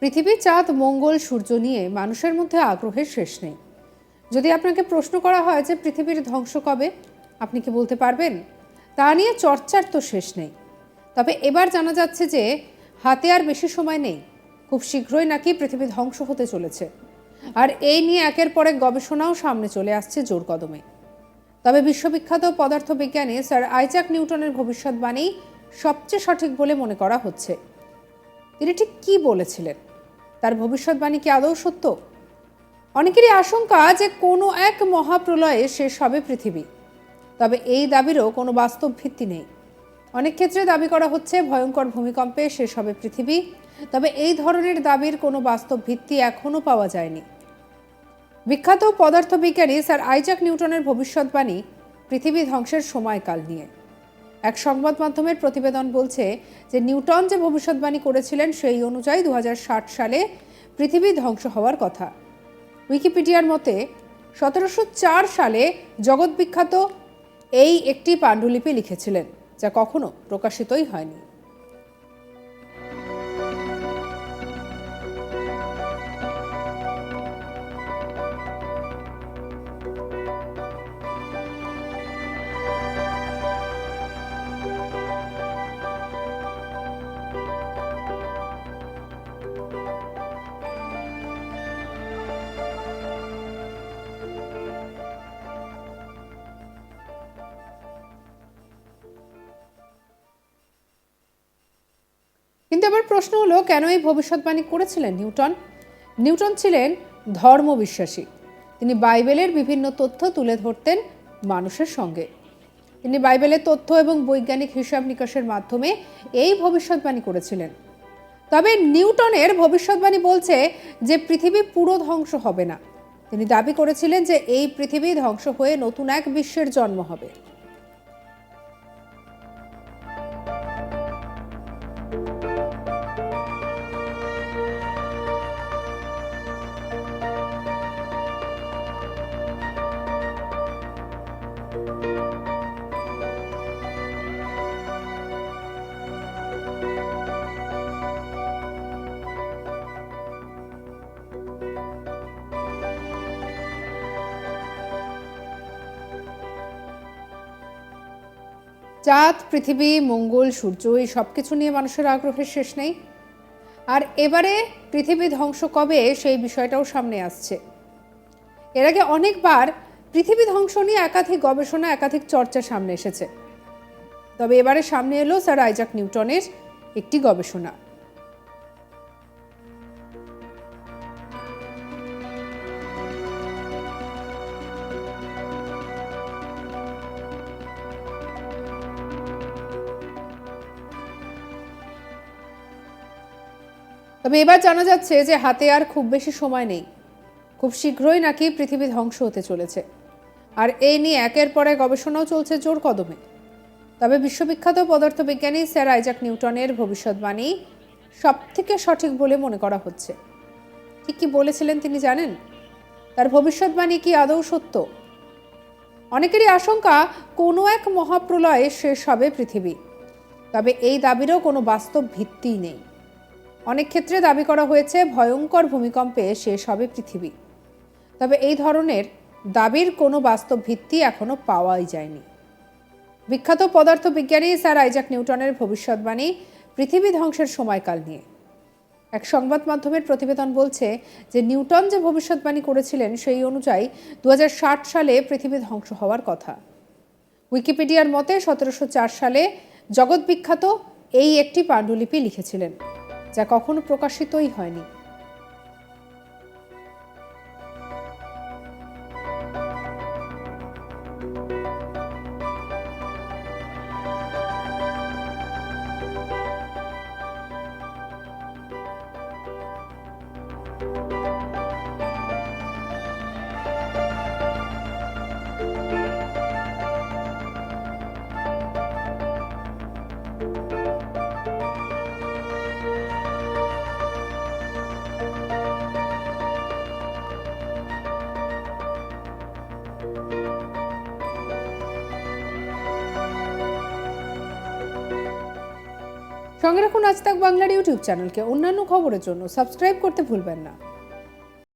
পৃথিবী চাঁদ, মঙ্গল, সূর্য নিয়ে মানুষের মধ্যে আগ্রহের শেষ নেই। যদি আপনাকে প্রশ্ন করা হয় যে পৃথিবীর ধ্বংস কবে, আপনি কি বলতে পারবেন? তা নিয়ে চর্চার তো শেষ নেই। তবে এবার জানা যাচ্ছে যে হাতে আর বেশি সময় নেই। খুব শীঘ্রই নাকি পৃথিবী ধ্বংস হতে চলেছে। আর এই নিয়ে একের পর এক গবেষণাও সামনে চলে আসছে জোর কদমে। তবে বিশ্ববিখ্যাত পদার্থবিজ্ঞানী স্যার আইজাক নিউটনের ভবিষ্যৎবাণী সবচেয়ে সঠিক বলে মনে করা হচ্ছে। তিনি ঠিক কী বলেছিলেন? তার ভবিষ্যৎবাণী কি আদৌ সত্য? অনেকেরই আশঙ্কা যে কোনো এক মহাপ্রলয়ে শেষ হবে পৃথিবী। তবে এই দাবিরও কোনো বাস্তব ভিত্তি নেই। অনেক ক্ষেত্রে দাবি করা হচ্ছে ভয়ঙ্কর ভূমিকম্পে শেষ হবে পৃথিবী, তবে এই ধরনের দাবির কোনো বাস্তব ভিত্তি এখনও পাওয়া যায়নি। বিখ্যাত পদার্থবিজ্ঞানী স্যার আইজাক নিউটনের ভবিষ্যৎবাণী পৃথিবী ধ্বংসের সময়কাল নিয়ে। এক সংবাদ মাধ্যমের প্রতিবেদন বলছে যে নিউটন যে ভবিষ্যৎবাণী করেছিলেন সেই অনুযায়ী দু হাজার ষাট সালে পৃথিবী ধ্বংস হওয়ার কথা। উইকিপিডিয়ার মতে, সতেরোশো চার সালে জগৎবিখ্যাত এই একটি পাণ্ডুলিপি লিখেছিলেন, যা কখনো প্রকাশিতই হয়নি। কিন্তু এবার প্রশ্ন হলো, কেন এই ভবিষ্যৎবাণী করেছিলেন নিউটন? নিউটন ছিলেন ধর্ম বিশ্বাসী তিনি বাইবেলের বিভিন্ন তথ্য তুলে ধরতেন মানুষের সঙ্গে। তিনি বাইবেলের তথ্য এবং বৈজ্ঞানিক হিসাব নিকাশের মাধ্যমে এই ভবিষ্যৎবাণী করেছিলেন। তবে নিউটনের ভবিষ্যৎবাণী বলছে যে পৃথিবী পুরো ধ্বংস হবে না। তিনি দাবি করেছিলেন যে এই পৃথিবী ধ্বংস হয়ে নতুন এক বিশ্বের জন্ম হবে। চাঁদ, পৃথিবী, মঙ্গল, সূর্য, এই সব কিছু নিয়ে মানুষের আগ্রহের শেষ নেই। আর এবারে পৃথিবী ধ্বংস কবে সেই বিষয়টাও সামনে আসছে। এর আগে অনেকবার পৃথিবী ধ্বংস নিয়ে একাধিক গবেষণা, একাধিক চর্চা সামনে এসেছে। তবে এবারে সামনে এলো স্যার আইজাক নিউটনের একটি গবেষণা। তবে এবার জানা যাচ্ছে যে হাতে আর খুব বেশি সময় নেই। খুব শীঘ্রই নাকি পৃথিবী ধ্বংস হতে চলেছে। আর এই নিয়ে একের পর গবেষণাও চলছে জোর কদমে। তবে বিশ্ববিখ্যাত পদার্থবিজ্ঞানী স্যার আইজাক নিউটনের ভবিষ্যৎবাণী সব থেকে সঠিক বলে মনে করা হচ্ছে। ঠিক কি বলেছিলেন তিনি জানেন? তার ভবিষ্যৎবাণী কি আদৌ সত্য? অনেকেরই আশঙ্কা, কোনো এক মহাপ্রলয়ে শেষ হবে পৃথিবী। তবে এই দাবিরও কোনো বাস্তব ভিত্তিই নেই। অনেক ক্ষেত্রে দাবি করা হয়েছে ভয়ঙ্কর ভূমিকম্পে শেষ হবে পৃথিবী। তবে এই ধরনের দাবির কোনো বাস্তব ভিত্তি এখনও পাওয়াই যায়নি। বিখ্যাত পদার্থবিজ্ঞানী স্যার আইজাক নিউটনের ভবিষ্যৎবাণী পৃথিবী ধ্বংসের সময়কাল নিয়ে। এক সংবাদ মাধ্যমের প্রতিবেদন বলছে যে নিউটন যে ভবিষ্যৎবাণী করেছিলেন সেই অনুযায়ী দু হাজার ষাট সালে পৃথিবী ধ্বংস হওয়ার কথা। উইকিপিডিয়ার মতে সতেরোশো চার সালে জগৎবিখ্যাত এই একটি পাণ্ডুলিপি লিখেছিলেন। যা কখনো প্রকাশিতই হয়নি। সঙ্গে রাখুন আজ তাক বাংলার ইউটিউব চ্যানেলকে। অন্যান্য খবরের জন্য সাবস্ক্রাইব করতে ভুলবেন না।